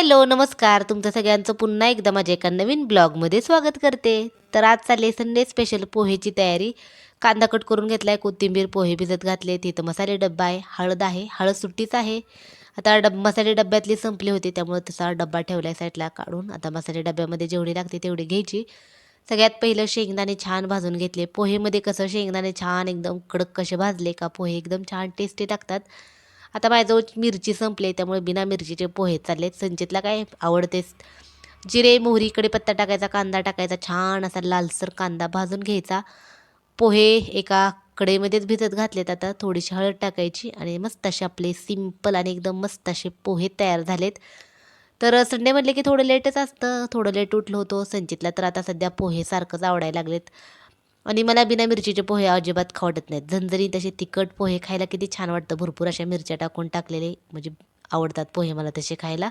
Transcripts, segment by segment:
Hello नमस्कार. तुमचं सगळ्यांचं पुन्हा एकदा माझ्या एका नवीन ब्लॉगमध्ये स्वागत करते. तर आज चालले संडे स्पेशल पोहेची तयारी. कांदा कट करून घेतला आहे कोथिंबीर पोहे भिजत घातले तिथं मसाले डब्बा आहे हळद आहे हळद सुट्टीच आहे. आता डब मसाले डब्यातली संपली होती त्यामुळे तसा डब्बा ठेवला आहे साईडला काढून. आता मसाले डब्यामध्ये जेवढी लागते तेवढी घ्यायची. सगळ्यात पहिलं शेंगदाणे छान भाजून घेतले. पोहेमध्ये कसं शेंगदाणे छान एकदम कडक कसे भाजले का पोहे एकदम छान टेस्टी लागतात. आता माझ्याजवळ मिरची संपली त्यामुळे बिना मिरचीचे पोहे चालले संचितला काय आवडतेच जिरे मोहरी कढीपत्ता टाकायचा कांदा टाकायचा छान असा लालसर कांदा भाजून घ्यायचा. पोहे एका कढईमध्येच भिजत घातलेत आता थोडीशी हळद टाकायची आणि मस्त असे आपले सिंपल आणि एकदम मस्त असे पोहे तयार झालेत. तर संडे म्हटले की थोडं लेटच असतं थोडं लेट उठलो होतो संचितला तर आता सध्या पोहे सारखंच आवडायला लागलेत. आणि मला बिना मिरचीचे पोहे अजिबात खावडत नाहीत. झणझणी तसे तिखट पोहे खायला किती छान वाटतं. भरपूर अशा मिरच्या टाकून टाकलेले. म्हणजे आवडतात पोहे मला तसे खायला.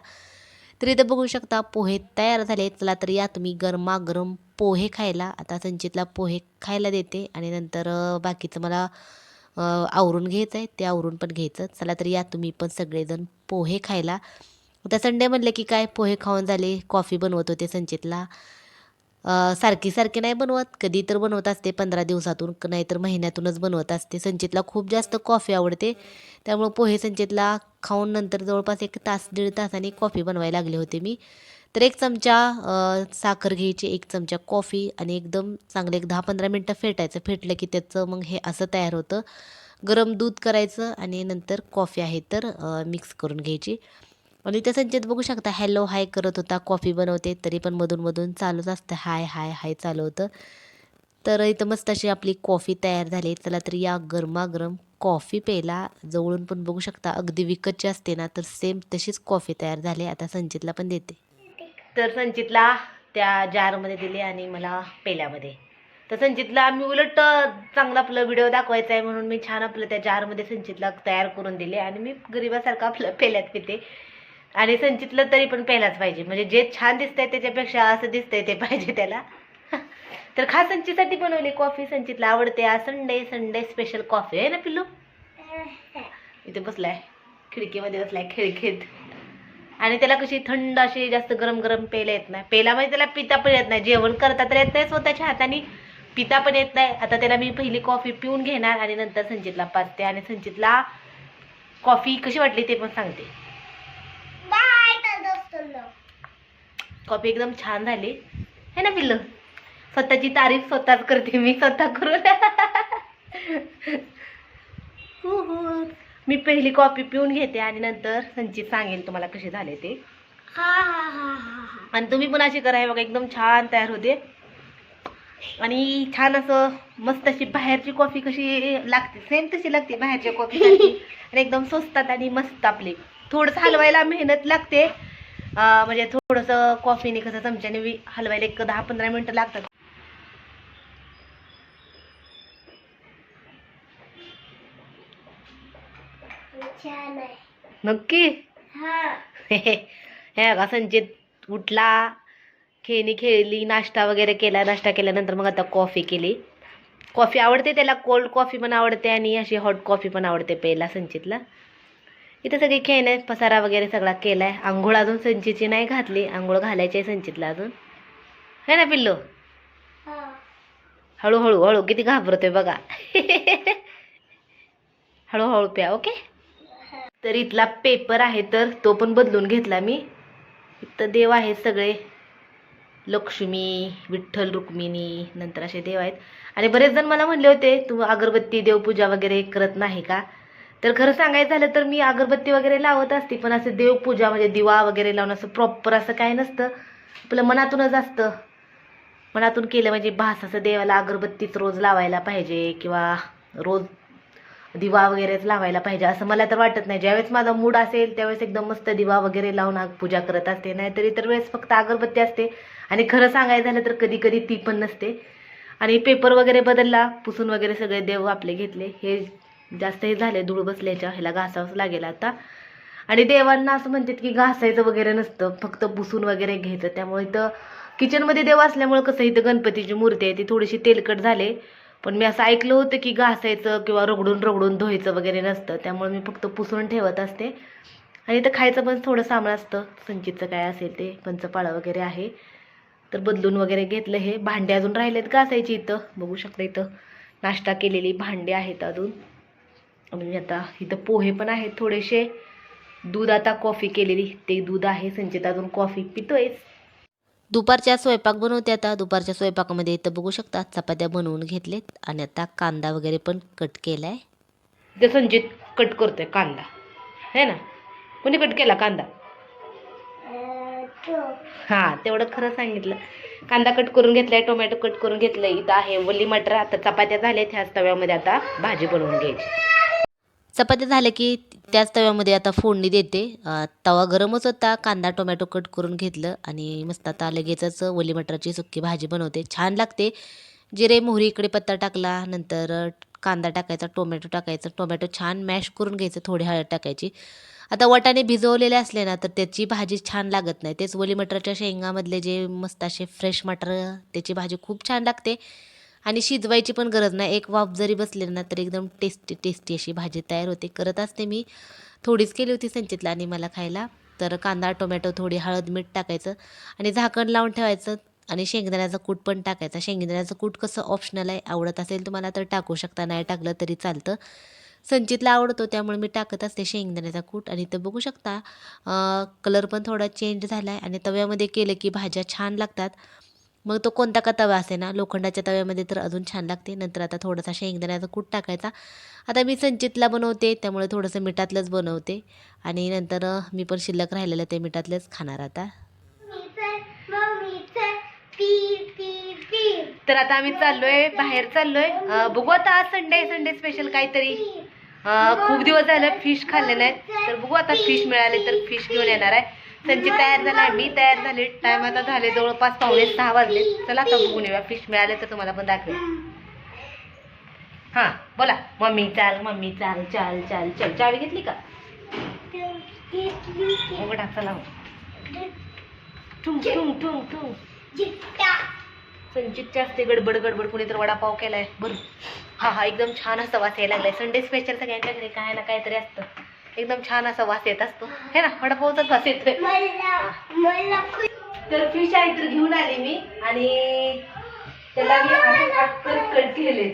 तर इथं बघू शकता पोहे तयार झाले चला तर या तुम्ही गरमागरम पोहे खायला. आता संचितला पोहे खायला देते आणि नंतर बाकीचं मला आवरून घ्यायचं आहे. ते आवरून पण घ्यायचं. चला तर या तुम्ही पण सगळेजण पोहे खायला. आता संडे म्हणलं की काय? पोहे खाऊन झाले. कॉफी बनवत होते संचितला. सारखी सारखी नाही बनवत. कधी तर बनवत असते पंधरा दिवसातून नाहीतर महिन्यातूनच बनवत असते. संचितला खूप जास्त कॉफी आवडते. त्यामुळं पोहे संचितला खाऊन नंतर जवळपास एक तास दीड तासाने कॉफी बनवायला लागले होते मी. तर एक चमचा साखर घ्यायची एक चमचा कॉफी आणि एकदम चांगले एक दहा पंधरा मिनटं फेटायचं. फेटलं की त्याचं मग हे असं तयार होतं. गरम दूध करायचं आणि नंतर कॉफी आहे तर मिक्स करून घ्यायची. आणि त्या संचित बघू शकता हॅलो हाय करत होता कॉफी बनवते. तरी पण मधून मधून चालूच असतं हाय हाय हाय चालू होतं. तर इथं मस्त अशी आपली कॉफी तयार झाली. चला तर या गरमागरम कॉफी प्यायला. जवळून पण बघू शकता अगदी विकतची असते ना तर सेम तशीच कॉफी तयार झाली. आता संचितला पण देते. तर संचितला त्या जारमध्ये दिली आणि मला पेल्यामध्ये. तर संचितला मी उलट चांगला आपलं व्हिडिओ दाखवायचा आहे म्हणून मी छान आपलं त्या जारमध्ये संचितला तयार करून दिले आणि मी गरिबासारखं आपलं पेल्यात पिते. आणि संचितलं तरी पण प्यायलाच पाहिजे. म्हणजे जे छान दिसतंय त्याच्यापेक्षा असं दिसतंय ते पाहिजे त्याला. तर खास संचीसाठी बनवली कॉफी संचितला आवडते आज संडे संडे स्पेशल कॉफी आहे ना पिल्लू? इथे बसलाय. खिडकीमध्ये बसलाय खिडकीत. आणि त्याला कशी थंड अशी जास्त गरम गरम प्यायला येत नाही. पेला म्हणजे त्याला पिता पण येत नाही. जेवण करता तर येत नाही स्वतःच्या हाताने. पिता पण येत नाही. आता त्याला मी पहिली कॉफी पिऊन घेणार आणि नंतर संचितला पाचते. आणि संचितला कॉफी कशी वाटली ते पण सांगते. कॉफी एकदम छान झाली. है ना पिल्लं? स्वतःची तारीफ स्वतःच करते मी स्वतः करून. हु, हु. मी पहिली कॉफी पिऊन घेते आणि नंतर संचित सांगेल तुम्हाला कसे झाले ते. आणि तुम्ही पण अशी करा हे बघा एकदम छान तयार होते. आणि छान असं मस्त अशी बाहेरची कॉफी कशी लागते सेम तशी लागते बाहेरच्या कॉफी आणि एकदम स्वस्तात आणि मस्त आपली. थोडंसं हलवायला मेहनत लागते. म्हणजे थोडंसं कॉफीने कसं चमच्याने हलवायला एक दहा पंधरा मिनटं लागतात. नक्की? हे. बघा संचित उठला. खेळणी खेळली नाश्ता वगैरे केला. नाश्ता केल्यानंतर मग आता कॉफी केली. कॉफी आवडते त्याला? कोल्ड कॉफी पण आवडते आणि अशी हॉट कॉफी पण आवडते प्यायला संचितला इथं सगळी खेळणे पसारा वगैरे सगळा केलाय. आंघोळ अजून संचितची नाही घातली. आंघोळ घालायची आहे संचितला अजून. है ना पिल्लो? हळूहळू हळू. किती घाबरतोय बघा. हळूहळू प्या ओके? तर इथला पेपर आहे तर तो पण बदलून घेतला मी. इथं देव आहेत सगळे. लक्ष्मी विठ्ठल रुक्मिणी नंतर असे देव आहेत. आणि बरेच जण मला म्हणले होते तू अगरबत्ती देवपूजा वगैरे करत नाही का? तर खरं सांगायचं झालं तर मी अगरबत्ती वगैरे लावत असते पण असं देवपूजा म्हणजे दिवा वगैरे लावणं असं प्रॉपर असं काय नसतं. आपलं मनातूनच असतं. मनातून केलं म्हणजे भास असं देवाला अगरबत्तीच रोज लावायला पाहिजे किंवा रोज दिवा वगैरेच लावायला पाहिजे असं मला तर वाटत नाही. ज्यावेळेस माझा मूड असेल त्यावेळेस एकदम मस्त दिवा वगैरे लावून पूजा करत असते. नाहीतर इतर वेळेस फक्त अगरबत्ती असते. आणि खरं सांगायचं झालं तर कधी कधी ती पण नसते. आणि पेपर वगैरे बदलला पुसून वगैरे सगळे देव आपले घेतले. हे जास्त हे झाले धूळ बसल्याच्या ह्याला घासावंच लागेल आता. आणि देवांना असं म्हणतात की घासायचं वगैरे नसतं फक्त पुसून वगैरे घ्यायचं. त्यामुळे इथं किचनमध्ये देव असल्यामुळं कसं इथं गणपतीची मूर्ती आहे ती थोडीशी तेलकट झाले. पण मी असं ऐकलं होतं की घासायचं किंवा रगडून रगडून धुवायचं वगैरे नसतं. त्यामुळे मी फक्त पुसून ठेवत असते. आणि इथं खायचं पण थोडं सामान असतं. संचितचं काय असेल ते पंचपाळा वगैरे आहे. तर बदलून वगैरे घेतलं हे. भांडे अजून राहिलेत घासायची इथं? बघू शकता इथं. नाश्ता केलेली भांडे आहेत अजून. आणि आता इथं पोहे पण आहेत थोडेसे. दूध आता कॉफी केलेली. ते दूध आहे. संचित अजून कॉफी पितोयच. दुपारच्या स्वयंपाक बनवते आता. दुपारच्या स्वयंपाकामध्ये इथं बघू शकता चपात्या बनवून घेतलेत आणि आता कांदा वगैरे पण कट केलाय. ते संचित कट करतोय कांदा. है ना? कोणी कट केला कांदा? हां तेवढं खरं सांगितलं. कांदा कट करून घेतलाय टोमॅटो कट करून घेतलंय. इथं आहे वल्ली मटर. आता चपात्या झाल्यात ह्याच तव्यामध्ये आता भाजी बनवून घ्यायची. चपात्या झाल्या की त्याच तव्यामध्ये आता फोडणी देते. तवा गरमच होता कांदा टोमॅटो कट करून घेतलं आणि मस्त आता लगेचच वली मटराची सुक्की भाजी बनवते. छान लागते. जिरे मोहरी इकडे पत्ता टाकला नंतर कांदा टाकायचा टोमॅटो टाकायचं टोमॅटो छान मॅश करून घ्यायचं थोडी हळद टाकायची. आता वटाणे भिजवलेले असले ना तर त्याची भाजी छान लागत नाही. तेच वली मटराच्या शेंगामधले जे मस्त असे फ्रेश मटर त्याची भाजी खूप छान लागते. आणि शिजवायची पण गरज नाही. एक वाफ जरी बसले ना तर एकदम टेस्टी टेस्टी अशी भाजी तयार होते. करत असते मी. थोडीच केली होती संचितला आणि मला खायला. तर कांदा टोमॅटो थोडी हळद मीठ टाकायचं आणि झाकण लावून ठेवायचं आणि शेंगदाण्याचं कूट पण टाकायचं. शेंगदाण्याचं कूट कसं ऑप्शनल आहे आवडत असेल तुम्हाला तर टाकू शकता. नाही टाकलं तरी चालतं. संचितला आवडतो त्यामुळे मी टाकत असते शेंगदाण्याचा कूट. आणि इथं बघू शकता कलर पण थोडा चेंज झाला आहे आणि तव्यामध्ये केलं की भाज्या छान लागतात. मग तो कोणता का तवा असे ना लोखंडाच्या तव्यामध्ये तर अजून छान लागते. नंतर आता थोडासा शेंगदाण्याचा कूट टाकायचा. आता मी संचितला बनवते त्यामुळे थोडंसं मिठातलंच बनवते. आणि नंतर मी पण शिल्लक राहिलेलं ते मिठातलंच खाणार आता. तर आता आम्ही चाललोय बाहेर चाललोय. बघू आता आज संडे संडे स्पेशल काहीतरी. खूप दिवस झालं फिश खाल्ले नाहीत. तर बघू आता फिश मिळाले तर फिश घेऊन येणार आहे. त्यांची तयार झाला मी तयार झाले. टाइम आता झाले जवळपास पावणे सहा वाजले. चला आता बघून येऊया. फिश मिळाले तर तुम्हाला पण दाखवेल हा बोला. मम्मी चाल मम्मी चाल चाल चाल चल. चावी घेतली का? उघडा चला. ठुंग ठुंग ठुंग ठुंग. संचितच्या असते. गडबड गडबड. कुणी तर वडापाव केलाय. बरं. हा हा एकदम छान असा वास यायला लागलाय. संडे स्पेशल सगळ्यांच्या घरी काय ना काहीतरी असतं. एकदम छान असा वास येत असतो. हे ना? वडापावचाच वास येतोय. तर फिश आहे तर घेऊन आले मी आणि त्याला मी अटकन कट केले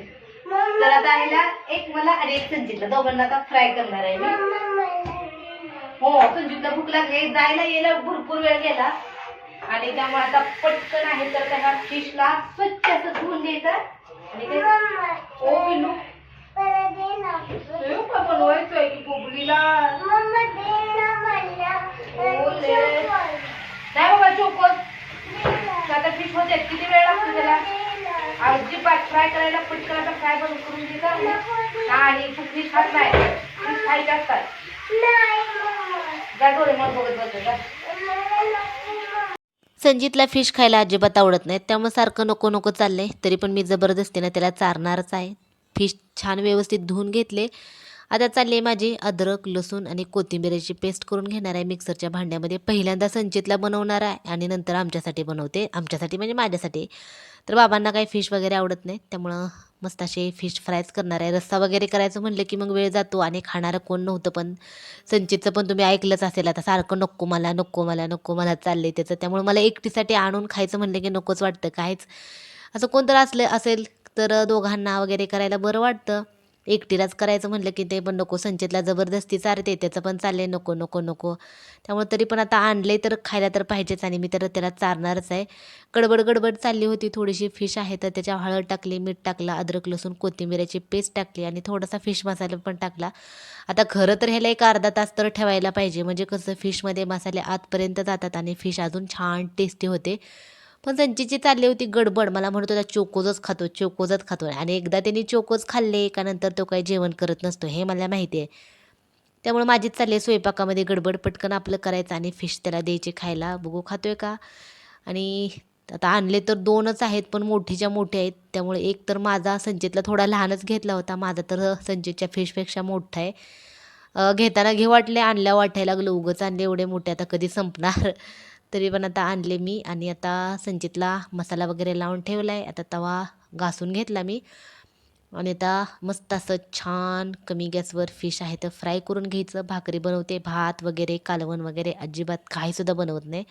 तर आता ह्याला एक मला आणि एक संचितला. दोघांना आता फ्राय करणार आहे मी. हो संजीवला भूक लागली. जायला यायला भरपूर वेळ गेला. आणि त्यामुळे आता पटकन आहे तर त्या फिशला स्वच्छ असं धुवून द्यायचं आणि ते ओ पिल्लू हे का बनवायचंय की बुबलीला नाही बाबा चोकोस आता फिश होते किती वेळ लागतो त्याला? अजिबात फ्राय करायला पटकन आता फ्राय बनवून करून आणि फिश खात नाही. फिश खायचे असतात. जा डोळे मग बघत बसत जा. संजितला फिश खायला अजिबात आवडत नाही. त्यामुळे सारखं नको नको चाललंय. तरी पण मी जबरदस्तीनं त्याला चारणारच आहे. फिश छान व्यवस्थित धुवून घेतले. आता चालले माझी अद्रक लसूण आणि कोथिंबिरीची पेस्ट करून घेणार आहे. मिक्सरच्या भांड्यामध्ये पहिल्यांदा संचितला बनवणार आहे आणि नंतर आमच्यासाठी बनवते. आमच्यासाठी म्हणजे माझ्यासाठी. तर बाबांना काही फिश वगैरे आवडत नाही त्यामुळं मस्त असे फिश फ्रायच करणार आहे. रस्सा वगैरे करायचं म्हणलं की मग वेळ जातो आणि खाणारं कोण नव्हतं पण संचितचं पण तुम्ही ऐकलंच असेल. आता सारखं नको मला नको मला नको मला चाललं आहे त्याचं. त्यामुळे मला एकटीसाठी आणून खायचं म्हणलं की नकोच वाटतं काहीच. असं कोणतं असलं असेल तर दोघांना वगैरे करायला बरं वाटतं. एकटीलाच करायचं म्हटलं की ते पण नको संचितला जबरदस्ती चारते त्याचं पण चाललंय नको नको नको. त्यामुळे तरी पण आता आणले तर खायला तर पाहिजेच आणि मी तर त्याला चारणारच आहे. गडबड गडबड चालली होती थोडीशी फिश आहे तर त्याच्या हळद टाकली मीठ टाकलं अद्रक लसूण कोथिंबिराची पेस्ट टाकली आणि थोडासा फिश मसाला पण टाकला. आता खरं तर ह्याला एक अर्धा तास तर ठेवायला पाहिजे म्हणजे कसं फिशमध्ये मसाले आतपर्यंत जातात आणि फिश अजून छान टेस्टी होते. पण संचीची चालली होती गडबड मला म्हणत होता चोकोजच खातो चोकोजच खातो. आणि एकदा त्यांनी चोकोज खाल्ले का नंतर तो काही जेवण करत नसतो हे मला माहिती आहे. त्यामुळे माझीच चालली आहे स्वयंपाकामध्ये गडबड पटकन आपलं करायचं आणि फिश त्याला द्यायचे खायला. बघू खातोय का? आणि आता आणले तर दोनच आहेत पण मोठीच्या मोठे आहेत. त्यामुळे एक तर माझा संचितला थोडा लहानच घेतला होता माझा तर संचितच्या फिशपेक्षा मोठा आहे. घेताना घे वाटले आणल्या वाटायला लागलं उगंच आणले एवढे मोठे आता कधी संपणार? तरी पण आता आणले मी आणि आता संचितला मसाला वगैरे लावून ठेवला आहे आता तवा घासून घेतला मी. आणि आता मस्त असं छान कमी गॅसवर फिश आहे तर फ्राय करून घ्यायचं. भाकरी बनवते भात वगैरे कालवण वगैरे अजिबात काहीसुद्धा बनवत नाही.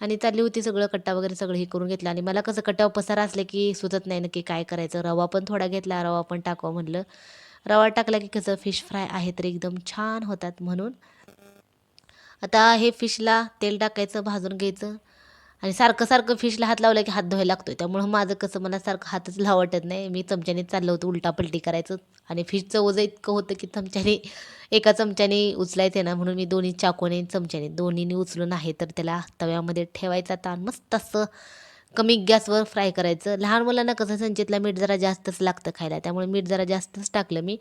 आणि चालली होती सगळं कट्टा वगैरे सगळं हे करून घेतलं. आणि मला कसं कट्टा पसारा असले की सुचत नाही नक्की काय करायचं. रवा पण थोडा घेतला रवा पण टाकावं म्हणलं. रवा टाकला की कसं फिश फ्राय आहे तर एकदम छान होतात म्हणून. आता हे फिशला तेल टाकायचं भाजून घ्यायचं. आणि सारखं सारखं फिशला हात लावला की हात धुवायला लागतोय. त्यामुळं माझं कसं मला सारखं हातच लाव वाटत नाही. मी चमच्याने चाललं होतं उलटापलटी करायचं. आणि फिशचं ओझं इतकं होतं की चमच्याने एका चमच्याने उचलायचं ना म्हणून मी दोन्ही चाकूने चमच्याने दोन्हीने उचलून आहे तर त्याला तव्यामध्ये ठेवायचा ताण. मस्त असं कमी गॅसवर फ्राय करायचं. लहान मुलांना कसं संचितला मीठ जरा जास्तच लागतं खायला. त्यामुळे मीठ जरा जास्तच टाकलं मी.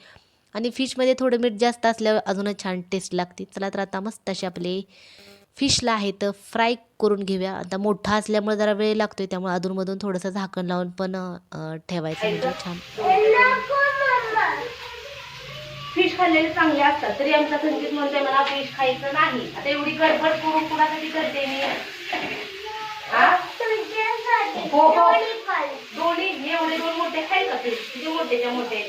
आणि फिशमध्ये थोडं मीठ जास्त असल्यावर अजूनच छान टेस्ट लागते. चला तर आता मस्त असे आपले फिशला आहे तर फ्राय करून घेऊया. आता मोठा असल्यामुळे जरा वेळ लागतो आहे त्यामुळे अधूनमधून थोडंसं झाकण लावून पण ठेवायचं म्हणजे छान. फिश खाल्लेले चांगले असतात. तरी आमचा संकेत म्हणतोय मला फिश खायचं नाही. आता एवढी गडबड करून कुणासाठी करते मी? हो हो. दोन्ही एवढे दोन मोठे खाईल का फिश किती मोठे त्या मोठे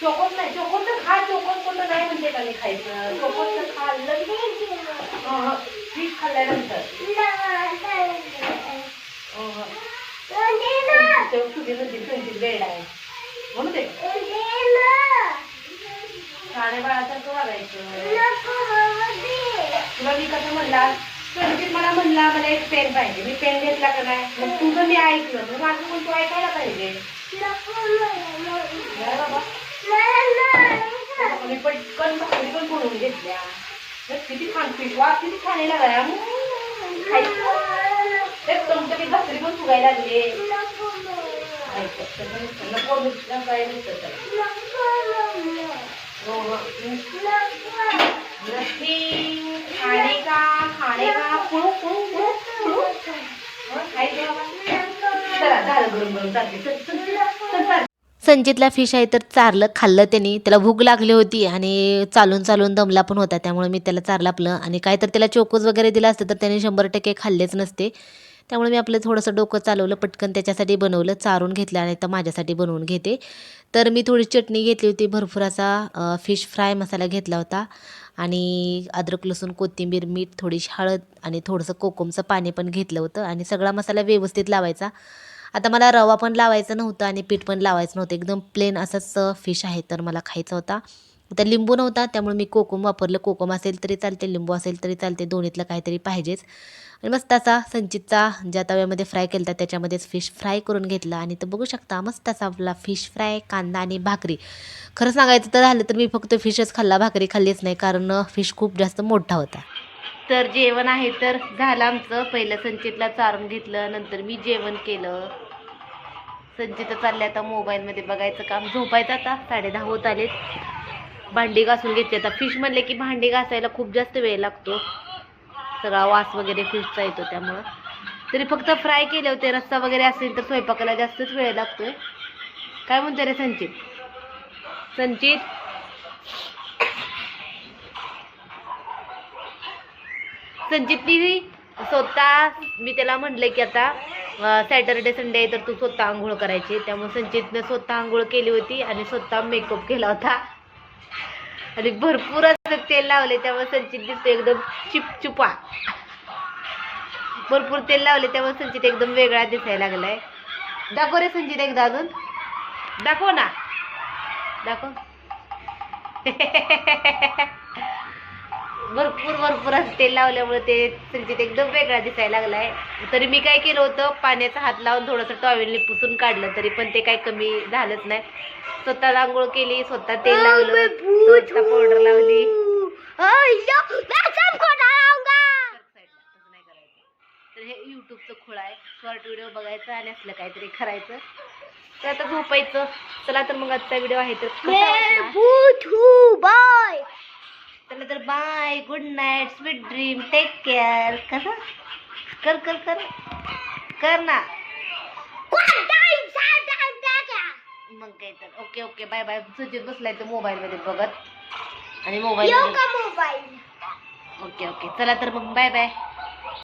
चोकोत नाही चोकोत खा चोकोत कोणतं नाही म्हणते का मी खायचं चोकोत खाल्लं फिश खाल्ल्यानंतर वेळ आहे म्हणून ते बाळासारखं वागायचं तुला मी कसं म्हणला संचित मला म्हणला मला एक पेन पाहिजे. मी पेन घेतला का नाही मग तुझं मी ऐकलं. मग माझं पण तू ऐकायला पाहिजे? बाबा. मी पटकन भाकरी पण बनवून घेतल्या. तर किती छान पीठ. वा किती छान आहे लागला. तेच तुमचं मी भाकरी पण फुगायला लागले. ऐकत तसं नसतं. नको नुसतं काय नसतं त्याला. हो, का? पुळू पुळू पुळू पुळू चला झालं गरम गरम चल चल चल संचितला फिश आहे तर चारलं खाल्लं त्यांनी. त्याला भूक लागली होती आणि चालून चालून दमला पण होता. त्यामुळे मी त्याला चारलं आपलं. आणि काय तर त्याला चोकोज वगैरे दिलं असतं तर त्याने शंभर टक्के खाल्लेच नसते. त्यामुळे मी आपलं थोडंसं डोकं चालवलं पटकन त्याच्यासाठी बनवलं चारून घेतलं आणि तर माझ्यासाठी बनवून घेते. तर मी थोडी चटणी घेतली होती भरपूर असा फिश फ्राय मसाला घेतला होता. आणि अद्रक लसूण कोथिंबीर मीठ थोडीशी हळद आणि थोडंसं कोकमचं पाणी पण घेतलं होतं आणि सगळा मसाला व्यवस्थित लावायचा. आता मला रवा पण लावायचा नव्हता आणि पीठ पण लावायचं नव्हतं. एकदम प्लेन असाच फिश आहे तर मला खायचा होता. आता लिंबू नव्हता त्यामुळे मी कोकम वापरलं. कोकम असेल तरी चालते लिंबू असेल तरी चालते. दोन्हीतलं काहीतरी पाहिजेच. आणि मस्त असा संचितचा ज्या तव्यामध्ये फ्राय केला त्याच्यामध्येच फिश फ्राय करून घेतला. आणि तर बघू शकता मस्त असा आपला फिश फ्राय कांदा आणि भाकरी. खरं सांगायचं तर झालं तर मी फक्त फिशच खाल्ला भाकरी खाल्लीच नाही कारण फिश खूप जास्त मोठा होता. तर जेवण आहे तर झालं आमचं. पहिलं संचितला चारून घेतलं नंतर मी जेवण केलं. संचित चालले आता मोबाईलमध्ये बघायचं काम. झोपायचं आता साडे दहा होत आलेत. भांडी घासून घेतली. आता फिश म्हणले की भांडी घासायला खूप जास्त वेळ लागतो. सगळा वास वगैरे फिशचा येतो त्यामुळं. तरी फक्त फ्राय केले होते रस्सा वगैरे असेल तर स्वयंपाकाला जास्तच वेळ लागतोय. काय म्हणते रे संचित? संचित? संचितनी स्वतः मी त्याला म्हणलं की आता सॅटर्डे संडे आहे तर तू स्वतः आंघोळ करायची. त्यामुळे संचितनं स्वतः आंघोळ केली होती आणि स्वतः मेकअप केला होता. आणि भरपूर असं तेल लावले त्यामुळे संचित दिसतो एकदम चिपचुपा भरपूर तेल लावले त्यामुळे संचित एकदम वेगळा दिसायला लागलाय. दाखव रे संचित एकदा अजून. दाखव ना. दाखव. भरपूर भरपूर असं तेल लावल्यामुळे ते संचित एकदम वेगळा दिसायला लागलाय. तरी मी काय केलं होतं पाण्याचा हात लावून थोडंसं टॉवेलने पुसून काढलं तरी पण ते काही कमी झालंच नाही. स्वतः आंघोळ केली स्वतः तेल लावलं स्वतः पावडर लावली. तर हे युट्यूबचं खोळ आहे. शॉर्ट व्हिडिओ बघायचं आणि असलं काहीतरी करायचं. तर आता झोपायचं. चला तर मग आजचा व्हिडिओ आहे तर वाटला? चला तर bye good night sweet dream take care कसं कर कर कर. कर ना. मग काय तर. Okay okay bye bye Sujit बसलाय तर मोबाईल मध्ये बघत. आणि मोबाईल ओके ओके चला तर मग बाय बाय